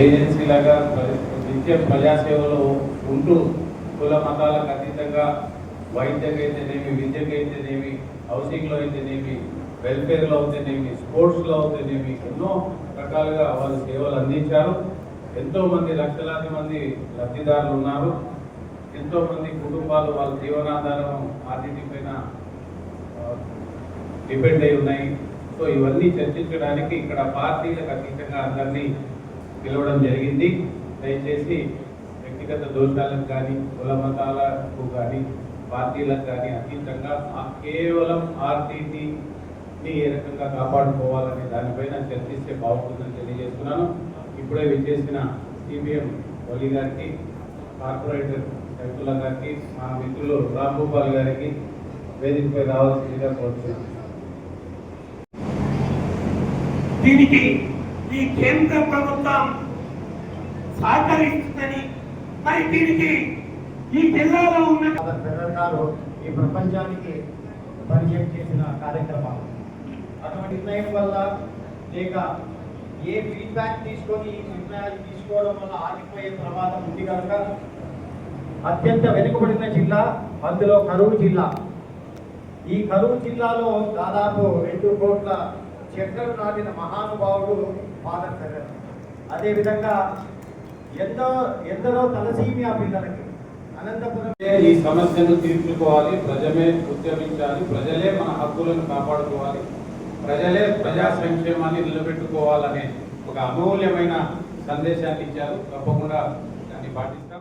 Agency లాగా నిత్య ప్రజాసేవలో ఉంటూ కుల మతాలకు అతీతంగా వైద్యకైతేనేమి విద్యకైతేనేమి హౌసింగ్లో అయితేనేమి వెల్ఫేర్లో అయితేనేమి స్పోర్ట్స్లో అయితేనేమి ఎన్నో రకాలుగా వాళ్ళు సేవలు అందించారు. ఎంతోమంది లక్షలాది మంది లబ్ధిదారులు ఉన్నారు. ఎంతోమంది కుటుంబాలు వాళ్ళ జీవనాధారం ఆర్టీటీ పైన డిపెండ్ అయి ఉన్నాయి. సో ఇవన్నీ చర్చించడానికి ఇక్కడ పార్టీలకు అతీతంగా అందరినీ పిలవడం జరిగింది. దయచేసి వ్యక్తిగత దోషాలకు కానీ కుల మతాలకు కానీ పార్టీలకు కానీ అతీతంగా ఆ కేవలం ఆర్టీటీని ఏ రకంగా కాపాడుకోవాలనే దానిపైన చర్చిస్తే బాగుంటుందని తెలియజేస్తున్నాను. ఇప్పుడే విచ్చేసిన సిపిఎం ఒలి గారికి కార్పొరేటర్ సైఫుల్లా గారికి మా మిత్రులు రామ్ గోపాల్ గారికి వేదికపై రావాల్సిందిగా కోరుతున్నాను. దీనికి ఈ కేంద్ర ప్రభుత్వం సహకరిస్తుందని మరి దీనికి ఈ జిల్లాలో ఉన్న గారు ఈ ప్రపంచానికి పరిచయం చేసిన కార్యక్రమాలు. అటువంటి నిర్ణయం వల్ల లేక ఏ ఫీడ్బ్యాక్ తీసుకొని ఈ నిర్ణయాలు తీసుకోవడం వల్ల ఆగిపోయే ప్రమాదం ఉంది కనుక అత్యంత వెనుకబడిన జిల్లా అందులో కరువు జిల్లా. ఈ కరువు జిల్లాలో దాదాపు రెండు కోట్ల చెట్లను నాటిన మహానుభావుడు ఫాదర్ ఫెర్రర్ అదేవిధంగా ఎంతో ఎందరో తలసీమియా పిల్లలకి అనంతపురం ఈ సమస్యను తీర్చుకోవాలి ప్రజలే ఉద్యమించాలి ప్రజలే మన హక్కులను కాపాడుకోవాలి ప్రజలే ప్రజా సంక్షేమాన్ని నిలబెట్టుకోవాలనే ఒక అమూల్యమైన సందేశాన్ని ఇచ్చారు. తప్పకుండా దాన్ని పాటిస్తాం.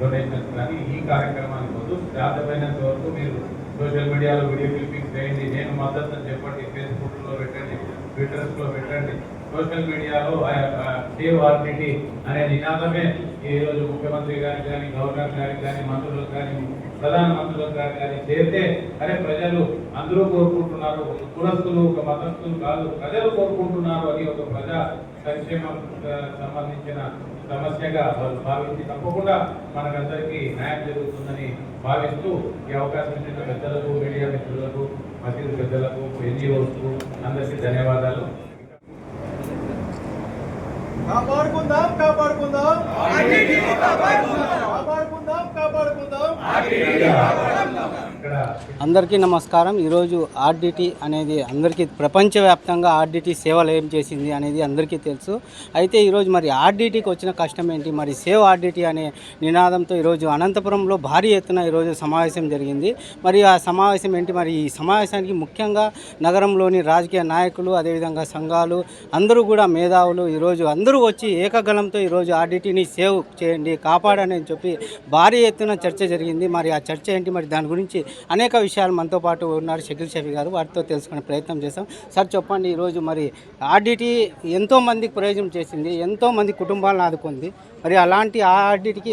డొనేషన్స్ కానీ ఈ కార్యక్రమానికి వద్దు సాధ్యమైనంత వరకు మీరు సోషల్ మీడియాలో వీడియో క్లిప్పింగ్స్ చేయండి. నేను మద్దతు అని చెప్పండి. ఫేస్బుక్లో పెట్టండి. ట్విట్టర్స్లో పెట్టండి. సోషల్ మీడియాలో సేవ్ ఆర్టీటీ అనే నినాదమే ఈరోజు ముఖ్యమంత్రి గారికి కానీ గవర్నర్ గారికి కానీ మంత్రులకు కానీ ప్రధానమంత్రులకు మంత్రులకు కానీ చేస్తే అరే ప్రజలు అందరూ కోరుకుంటున్నారు. కులస్తులు ఒక మతస్థులు కాదు. ప్రజలు కోరుకుంటున్నారు. అని ఒక ప్రజా సంక్షేమం సంబంధించిన సమస్యగా వాళ్ళు భావించి తప్పకుండా మనకందరికీ న్యాయం జరుగుతుందని భావిస్తూ ఈ అవకాశం ఇచ్చిన పెద్దలకు మీడియా మిత్రులకు మసీదు పెద్దలకు ఎన్జిఓస్కు అందరికీ ధన్యవాదాలు. కాపాడుకుందాం కాపాడుకుందాం. కాపాడుకుందాం. కాపాడుకుందాం. అందరికీ నమస్కారం. ఈరోజు ఆర్డిటి అనేది అందరికీ ప్రపంచవ్యాప్తంగా ఆర్డిటి సేవలు ఏం చేసింది అనేది అందరికీ తెలుసు. అయితే ఈరోజు మరి ఆర్డిటికి వచ్చిన కష్టం ఏంటి? మరి సేవ్ ఆర్డిటి అనే నినాదంతో ఈరోజు అనంతపురంలో భారీ ఎత్తున ఈరోజు సమావేశం జరిగింది. మరి ఆ సమావేశం ఏంటి? మరి ఈ సమావేశానికి ముఖ్యంగా నగరంలోని రాజకీయ నాయకులు అదేవిధంగా సంఘాలు అందరూ కూడా మేధావులు ఈరోజు అందరూ వచ్చి ఏకగలంతో ఈరోజు ఆర్డిటిని సేవ్ చేయండి కాపాడని చెప్పి భారీ ఎత్తున చర్చ జరిగింది. మరి ఆ చర్చ ఏంటి? మరి దాని గురించి అనేక విషయాలు మనతో పాటు ఉన్నారు షకీల్ షఫీ గారు. వారితో తెలుసుకునే ప్రయత్నం చేస్తాం సార్ చెప్పండి ఈరోజు మరి ఆర్డిటీ ఎంతో మందికి ప్రయోజనం చేసింది ఎంతో మంది కుటుంబాలను ఆదుకుంది. మరి అలాంటి ఆ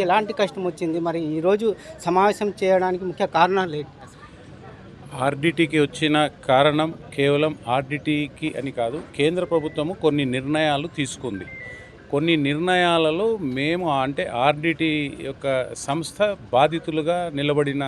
ఎలాంటి కష్టం వచ్చింది? మరి ఈరోజు సమావేశం చేయడానికి ముఖ్య కారణాలు ఏంటి? ఆర్డిటీకి వచ్చిన కారణం కేవలం ఆర్డిటీకి అని కాదు కేంద్ర ప్రభుత్వము కొన్ని నిర్ణయాలు తీసుకుంది. కొన్ని నిర్ణయాలలో మేము అంటే ఆర్డిటి యొక్క సంస్థ బాధితులుగా నిలబడిన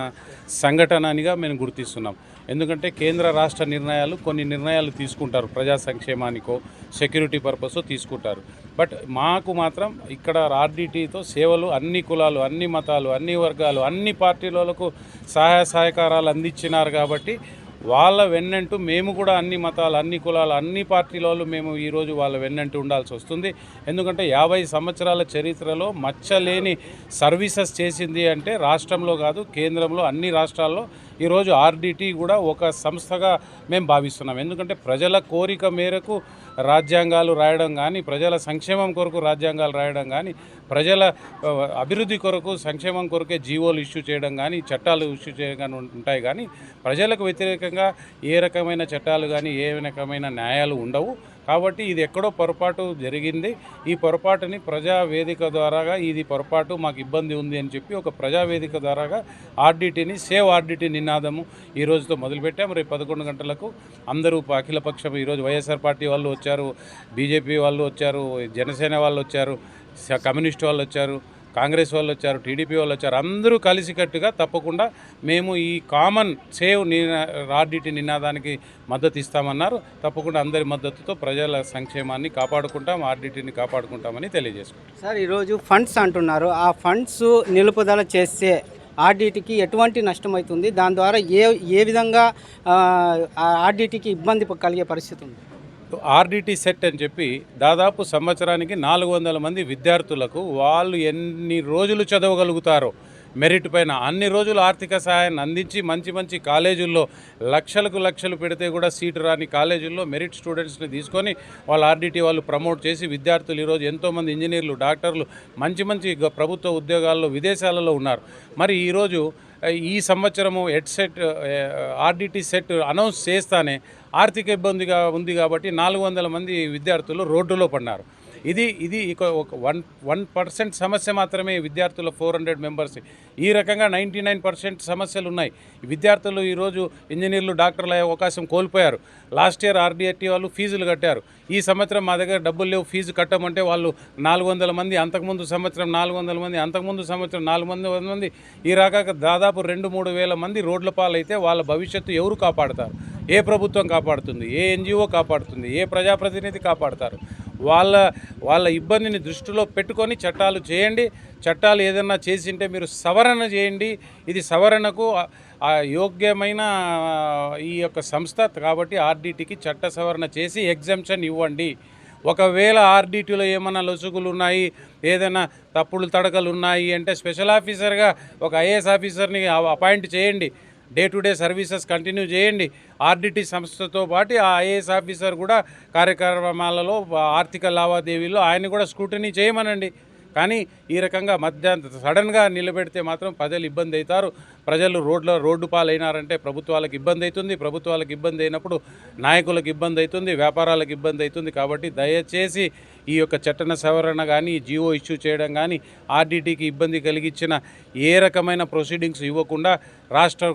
సంఘటననిగా మేము గుర్తిస్తున్నాం. ఎందుకంటే కేంద్ర రాష్ట్ర నిర్ణయాలు కొన్ని నిర్ణయాలు తీసుకుంటారు. ప్రజా సంక్షేమానికో సెక్యూరిటీ పర్పస్ తీసుకుంటారు. బట్ మాకు మాత్రం ఇక్కడ ఆర్డిటీతో సేవలు అన్ని కులాలు అన్ని మతాలు అన్ని వర్గాలు అన్ని పార్టీలకు సహాయ సహకారాలు అందించినారు కాబట్టి వాళ్ళ వెన్నంటూ మేము కూడా అన్ని మతాలు అన్ని కులాలు అన్ని పార్టీలలో మేము ఈరోజు వాళ్ళ వెన్నంటూ ఉండాల్సి వస్తుంది. ఎందుకంటే యాభై సంవత్సరాల చరిత్రలో మచ్చలేని సర్వీసెస్ చేసింది అంటే రాష్ట్రంలో కాదు కేంద్రంలో అన్ని రాష్ట్రాల్లో ఈరోజు ఆర్డిటీ కూడా ఒక సంస్థగా మేము భావిస్తున్నాం. ఎందుకంటే ప్రజల కోరిక మేరకు రాజ్యాంగాలు రాయడం కానీ ప్రజల సంక్షేమం కొరకు రాజ్యాంగాలు రాయడం కానీ ప్రజల అభివృద్ధి కొరకు సంక్షేమం కొరకే జీవోలు ఇష్యూ చేయడం కానీ చట్టాలు ఇష్యూ చేయడం కానీ ఉంటాయి. కానీ ప్రజలకు వ్యతిరేకంగా ఏ రకమైన చట్టాలు కానీ ఏ రకమైన న్యాయాలు ఉండవు. కాబట్టి ఇది ఎక్కడో పొరపాటు జరిగింది. ఈ పొరపాటుని ప్రజా వేదిక ద్వారాగా ఇది పొరపాటు మాకు ఇబ్బంది ఉంది అని చెప్పి ఒక ప్రజా వేదిక ద్వారాగా ఆర్డిటీని సేవ్ ఆర్డిటీ నినాదము ఈ రోజుతో మొదలుపెట్టాము. రేపు పదకొండు గంటలకు అందరూ అఖిలపక్షం ఈరోజు వైఎస్ఆర్ పార్టీ వాళ్ళు వచ్చారు బీజేపీ వాళ్ళు వచ్చారు జనసేన వాళ్ళు వచ్చారు కమ్యూనిస్ట్ వాళ్ళు వచ్చారు. కాంగ్రెస్ వాళ్ళు వచ్చారు టీడీపీ వాళ్ళు వచ్చారు అందరూ కలిసికట్టుగా తప్పకుండా మేము ఈ కామన్ సేవ్ ఆర్డిటి నినాదానికి మద్దతు ఇస్తామన్నారు. తప్పకుండా అందరి మద్దతుతో ప్రజల సంక్షేమాన్ని కాపాడుకుంటాం ఆర్డిటిని కాపాడుకుంటామని తెలియజేసుకుంటాం సార్ ఈరోజు ఫండ్స్ అంటున్నారు. ఆ ఫండ్స్ నిలుపుదల చేస్తే ఆర్డీటీకి ఎటువంటి నష్టం అవుతుంది దాని ద్వారా ఏ ఏ విధంగా ఆర్డీటీకి ఇబ్బంది కలిగే పరిస్థితి ఉంది? ఆర్డిటి సెట్ అని చెప్పి దాదాపు సంవత్సరానికి నాలుగు వందల మంది విద్యార్థులకు వాళ్ళు ఎన్ని రోజులు చదవగలుగుతారో మెరిట్ పైన అన్ని రోజులు ఆర్థిక సహాయాన్ని అందించి మంచి మంచి కాలేజీల్లో లక్షలకు లక్షలు పెడితే కూడా సీటు రాని కాలేజీల్లో మెరిట్ స్టూడెంట్స్ని తీసుకొని వాళ్ళు ఆర్డిటి వాళ్ళు ప్రమోట్ చేసి విద్యార్థులు ఈరోజు ఎంతోమంది ఇంజనీర్లు డాక్టర్లు మంచి మంచి గ- ప్రభుత్వ ఉద్యోగాల్లో విదేశాలలో ఉన్నారు. మరి ఈరోజు ఈ సంవత్సరము head set RDT set announce చేస్తానే ఆర్థిక ఇబ్బందిగా ఉంది కాబట్టి నాలుగు వందల మంది విద్యార్థులు రోడ్డులో పడినారు ఇది ఇది ఇక ఒక వన్ వన్ పర్సెంట్ సమస్య మాత్రమే విద్యార్థుల ఫోర్ హండ్రెడ్ మెంబర్స్. ఈ రకంగా నైంటీ నైన్ పర్సెంట్ సమస్యలు ఉన్నాయి. విద్యార్థులు ఈరోజు ఇంజనీర్లు డాక్టర్లు అయ్యే అవకాశం కోల్పోయారు. లాస్ట్ ఇయర్ ఆర్డిఐటి వాళ్ళు ఫీజులు కట్టారు. ఈ సంవత్సరం మా దగ్గర డబ్బులు లేవు ఫీజు కట్టమంటే వాళ్ళు నాలుగు వందల మంది అంతకుముందు సంవత్సరం నాలుగు వందల మంది అంతకుముందు సంవత్సరం నాలుగు వందల మంది. ఈ రకంగా దాదాపు రెండు మూడు వేల మంది రోడ్ల పాలైతే వాళ్ళ భవిష్యత్తు ఎవరు కాపాడతారు? ఏ ప్రభుత్వం కాపాడుతుంది? ఏ ఎన్జిఓ కాపాడుతుంది? ఏ ప్రజాప్రతినిధి కాపాడతారు? వాళ్ళ వాళ్ళ ఇబ్బందిని దృష్టిలో పెట్టుకొని చట్టాలు చేయండి. చట్టాలు ఏదన్నా చేసింటే మీరు సవరణ చేయండి. ఇది సవరణకు యోగ్యమైన ఈ యొక్క సంస్థ కాబట్టి ఆర్డీటీకి చట్ట సవరణ చేసి ఎగ్జామ్షన్ ఇవ్వండి. ఒకవేళ ఆర్డిటీలో ఏమైనా లొసుగులు ఉన్నాయి ఏదైనా తప్పులు తడకలు ఉన్నాయి అంటే స్పెషల్ ఆఫీసర్గా ఒక ఐఏఎస్ ఆఫీసర్ని అపాయింట్ చేయండి. Day to day services continue చేయండి. ఆర్డిటి సంస్థతో పాటు ఆ ఐఏఎస్ ఆఫీసర్ కూడా కార్యక్రమాలలో ఆర్థిక లావాదేవీల్లో ఆయన కూడా స్క్రూటనీ చేయమనండి. కానీ ఈ రకంగా మధ్యాహ్నం సడన్గా నిలబెడితే మాత్రం ప్రజలు ఇబ్బంది అవుతారు. ప్రజలు రోడ్ల రోడ్డు పాలైనారంటే ప్రభుత్వాలకు ఇబ్బంది అవుతుంది ప్రభుత్వాలకు ఇబ్బంది అయినప్పుడు నాయకులకు ఇబ్బంది అవుతుంది వ్యాపారాలకు ఇబ్బంది అవుతుంది కాబట్టి దయచేసి ఈ యొక్క చట్టన సవరణ కానీ జియో ఇష్యూ చేయడం కానీ ఆర్డీటీకి ఇబ్బంది కలిగించిన ఏ రకమైన ప్రొసీడింగ్స్ ఇవ్వకుండా రాష్ట్ర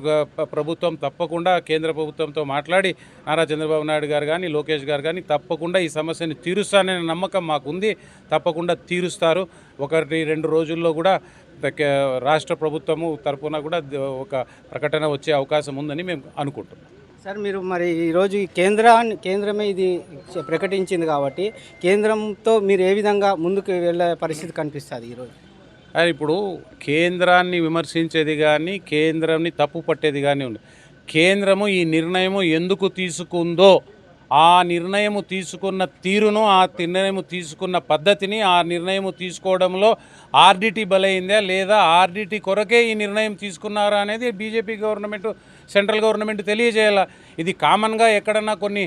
ప్రభుత్వం తప్పకుండా కేంద్ర ప్రభుత్వంతో మాట్లాడి నారా చంద్రబాబు నాయుడు గారు కానీ లోకేష్ గారు కానీ తప్పకుండా ఈ సమస్యను తీరుస్తాననే నమ్మకం మాకుంది. తప్పకుండా తీరుస్తారు. ఒకటి రెండు రోజుల్లో కూడా రాష్ట్ర ప్రభుత్వము తరపున కూడా ఒక ప్రకటన వచ్చే అవకాశం ఉందని మేము అనుకుంటున్నాం. సార్ మీరు మరి ఈరోజు ఈ కేంద్రాన్ని కేంద్రమే ఇది ప్రకటించింది కాబట్టి కేంద్రంతో మీరు ఏ విధంగా ముందుకు వెళ్ళే పరిస్థితి కనిపిస్తుంది ఈరోజు అది ఇప్పుడు కేంద్రాన్ని విమర్శించేది కానీ కేంద్రాన్ని తప్పు పట్టేది కానీ ఉంది. కేంద్రము ఈ నిర్ణయము ఎందుకు తీసుకుందో ఆ నిర్ణయము తీసుకున్న తీరును ఆ నిర్ణయము తీసుకున్న పద్ధతిని ఆ నిర్ణయము తీసుకోవడంలో ఆర్డిటీ బలైందా లేదా ఆర్డిటీ కొరకే ఈ నిర్ణయం తీసుకున్నారా అనేది బీజేపీ గవర్నమెంట్ సెంట్రల్ గవర్నమెంట్ తెలియజేయాల. ఇది కామన్గా ఎక్కడన్నా కొన్ని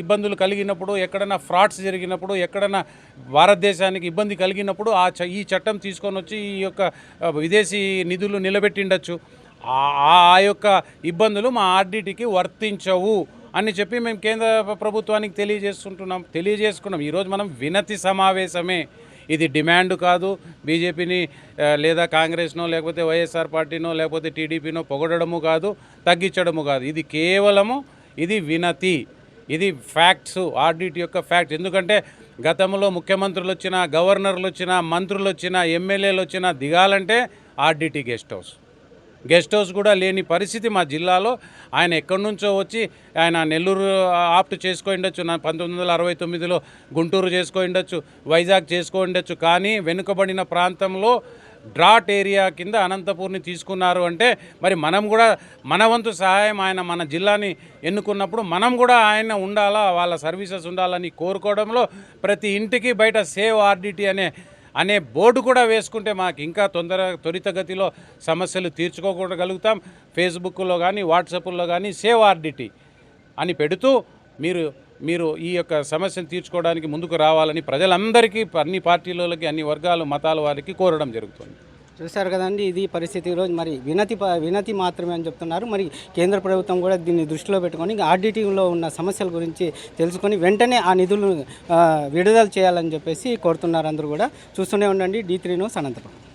ఇబ్బందులు కలిగినప్పుడు ఎక్కడన్నా ఫ్రాడ్స్ జరిగినప్పుడు ఎక్కడన్నా భారతదేశానికి ఇబ్బంది కలిగినప్పుడు ఆ చ ఈ చట్టం తీసుకొని వచ్చి ఈ యొక్క విదేశీ నిధులు నిలబెట్టిండొచ్చు. ఆ ఆ యొక్క ఇబ్బందులు మా ఆర్డిటీకి వర్తించవు. అని చెప్పి మేము కేంద్ర ప్రభుత్వానికి తెలియజేస్తుంటున్నాం. తెలియజేసుకున్నాం. ఈరోజు మనం వినతి సమావేశమే. ఇది డిమాండ్ కాదు. బీజేపీని లేదా కాంగ్రెస్నో లేకపోతే వైఎస్ఆర్ పార్టీనో లేకపోతే టీడీపీనో పొగడము కాదు తగ్గించడము కాదు. ఇది కేవలము ఇది వినతి. ఇది ఫ్యాక్ట్స్ ఆడిట్ యొక్క ఫ్యాక్ట్స్. ఎందుకంటే గతంలో ముఖ్యమంత్రులు వచ్చినా గవర్నర్లు వచ్చినా మంత్రులు వచ్చినా ఎమ్మెల్యేలు వచ్చినా దిగాలంటే RDT guest house. Guest house కూడా లేని పరిస్థితి మా జిల్లాలో. ఆయన ఎక్కడి నుంచో వచ్చి ఆయన నెల్లూరు ఆప్ట్ చేసుకో ఉండొచ్చు. నా పంతొమ్మిది వందల అరవై తొమ్మిదిలో గుంటూరు చేసుకో ఉండొచ్చు. వైజాగ్ చేసుకోండొచ్చు కానీ వెనుకబడిన ప్రాంతంలో డ్రాట్ ఏరియా కింద అనంతపూర్ని తీసుకున్నారు అంటే మరి మనం కూడా మన వంతు సహాయం ఆయన మన జిల్లాని ఎన్నుకున్నప్పుడు మనం కూడా ఆయన ఉండాలా వాళ్ళ సర్వీసెస్ ఉండాలని కోరుకోవడంలో ప్రతి ఇంటికి బయట సేవ్ ఆర్డిటీ అనే అనే బోర్డు కూడా వేసుకుంటే మాకు ఇంకా తొందర త్వరితగతిలో సమస్యలు తీర్చుకోగలుగుతాం. ఫేస్బుక్లో కానీ వాట్సాప్లో కానీ సేవ్ ఆర్డిటీ అని పెడుతూ మీరు మీరు ఈ యొక్క సమస్యను తీర్చుకోవడానికి ముందుకు రావాలని ప్రజలందరికీ అన్ని పార్టీలకి అన్ని వర్గాలు మతాల వారికి కోరడం జరుగుతుంది. చూశారు కదండి ఇది పరిస్థితి ఈరోజు మరి వినతి ప- వినతి మాత్రమే అని చెప్తున్నారు. మరి కేంద్ర ప్రభుత్వం కూడా దీన్ని దృష్టిలో పెట్టుకొని ఆర్డిటీలో ఉన్న సమస్యల గురించి తెలుసుకొని వెంటనే ఆ నిధులు విడుదల చేయాలని చెప్పేసి కోరుతున్నారు అందరూ కూడా. చూస్తూనే ఉండండి డీ త్రీ న్యూస్ అనంతపురం.